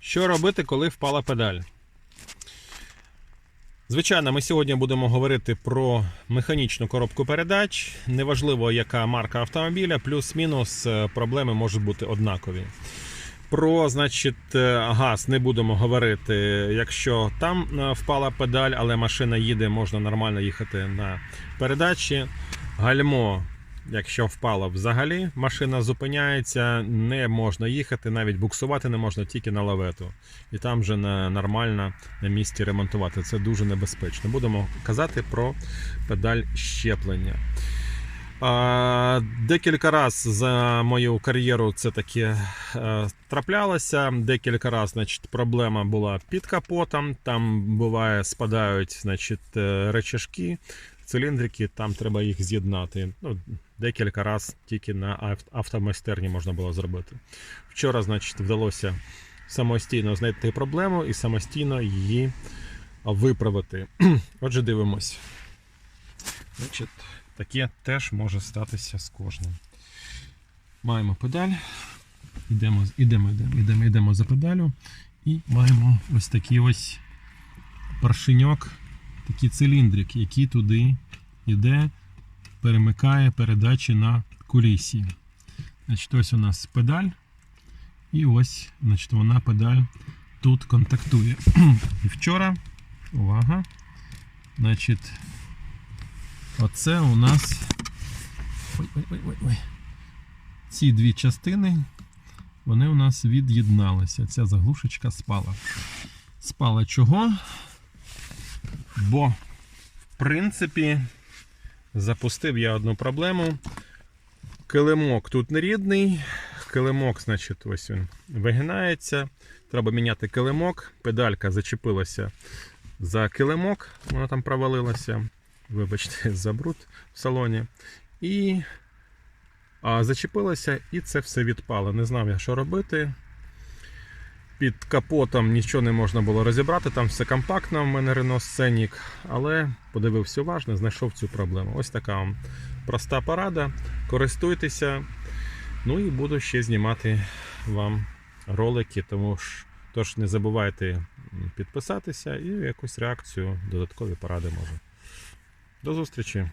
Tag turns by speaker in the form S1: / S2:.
S1: Що робити, коли впала педаль? Звичайно, ми сьогодні будемо говорити про механічну коробку передач. Неважливо, яка марка автомобіля, плюс-мінус е, проблеми можуть бути однакові. Про, значить, е, газ не будемо говорити. Якщо там е, впала педаль, але машина їде, можна нормально їхати на передачі. Гальмо, якщо впало взагалі, машина зупиняється, не можна їхати, навіть буксувати не можна тільки на лавету. І там вже не нормально на місці ремонтувати. Це дуже небезпечно. Будемо казати про педаль щеплення. Декілька разів за мою кар'єру це таке е, траплялося. Декілька разів значить, проблема була під капотом. Там буває спадають значить, е, речашки, циліндрики, там треба їх з'єднати. Ну, декілька разів тільки на ав- автомайстерні можна було зробити. Вчора, значить, вдалося самостійно знайти проблему і самостійно її виправити. Отже, дивимось. Значить, таке теж може статися з кожним. Маємо педаль. Йдемо, йдемо, йдемо, йдемо, йдемо за педалю. І маємо ось такий ось паршеньок, такий циліндрик, який туди йде, перемикає передачі на кулісі. Значить, ось у нас педаль. І ось значить, вона педаль тут контактує. І вчора, увага, значить, Оце у нас. Ой, ой, ой, ой, ой. Ці дві частини, вони у нас від'єдналися. Ця заглушечка спала. Спала чого? Бо, в принципі, запустив я одну проблему. Килимок тут не рідний. Килимок, значить, ось він вигинається. Треба міняти килимок. Педалька зачепилася за килимок, вона там провалилася вибачте, за бруд в салоні. І а, зачепилося, і це все відпало. Не знав я, що робити. Під капотом нічого не можна було розібрати, там все компактно, в мене Renault Scenic, але подивився уважно, знайшов цю проблему. Ось така вам проста порада. Користуйтеся. Ну і буду ще знімати вам ролики, тому ж тож не забувайте підписатися і якусь реакцію, додаткові поради може. До зустрічі!